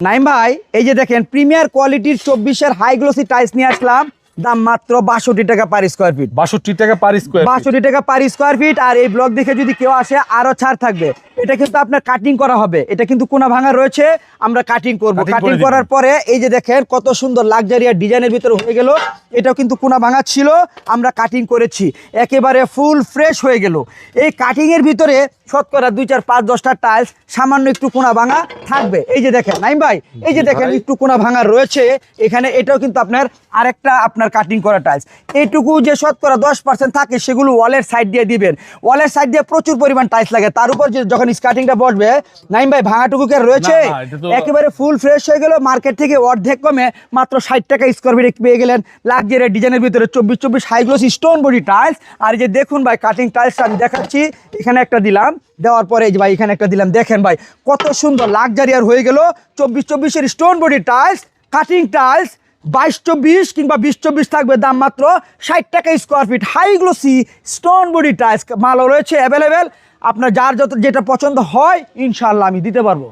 নাইম ভাই এই যে দেখেন প্রিমিয়ার কোয়ালিটির চব্বিশের হাইগ্লোসি টাইলস নিয়ে আসলাম। দাম মাত্র বাষট্টি টাকা পার স্কোয়ার ফিট বাষট্টি টাকা পার স্কোয়ার বাষট্টি টাকা পার স্কোয়ার ফিট আর এই ব্লক দেখে যদি কেউ আসে আরও ছাড় থাকবে। এটা কিন্তু আপনার কাটিং করা হবে। এটা কিন্তু কোনা ভাঙা রয়েছে আমরা কাটিং করব। কাটিং করার পরে এই যে দেখেন কত সুন্দর লাক্সারি ডিজাইনের ভিতরে হয়ে গেল। এটাও কিন্তু কোনা ভাঙা ছিল আমরা কাটিং করেছি। একেবারে ফুল ফ্রেশ হয়ে গেল। এই কাটিং এর ভিতরে শতকরা দুই চার পাঁচ দশটা টাইলস সামান্য একটু কোনা ভাঙা থাকবে। এই যে দেখেন নাইম ভাই এই যে দেখেন একটু কোনা ভাঙা রয়েছে। এখানে এটাও কিন্তু আপনার আরেকটা আপনার কাটিং করা টাইলস এইটুকু যে শতকরা দশ পার্সেন্ট থাকে সেগুলো ওয়ালের সাইড দিয়ে দিবেন। ওয়ালের সাইড দিয়ে প্রচুর পরিমাণ টাইলস লাগে। তার উপর যে যখন স্কার্টিংটা বসবে নাইম ভাই ভাঙাটুকু কি রয়েছে? একেবারে ফুল ফ্রেশ হয়ে গেল। মার্কেট থেকে অর্ধেক কমে মাত্র ষাট টাকা স্কোয়ার ফিট পেয়ে গেলেন লাক্সারি ডিজাইনের ভিতরে। চব্বিশ চব্বিশ high gloss stone body tiles আর এই যে দেখুন ভাই কাটিং টাইলসটা আমি দেখাচ্ছি। এখানে একটা দিলাম। দেওয়ার পরে যে ভাই এখানে একটা দিলাম। দেখেন ভাই কত সুন্দর লাক্সারি আর হয়ে গেল। চব্বিশ চব্বিশের stone body tiles cutting tiles বাইশ চব্বিশ কিংবা বিশ চব্বিশ থাকবে দাম মাত্র ষাট টাকা square feet high glossy stone body tiles মালও রয়েছে অ্যাভেলেবেল আপনার যার যত যেটা পছন্দ হয় ইনশাল্লাহ আমি দিতে পারব।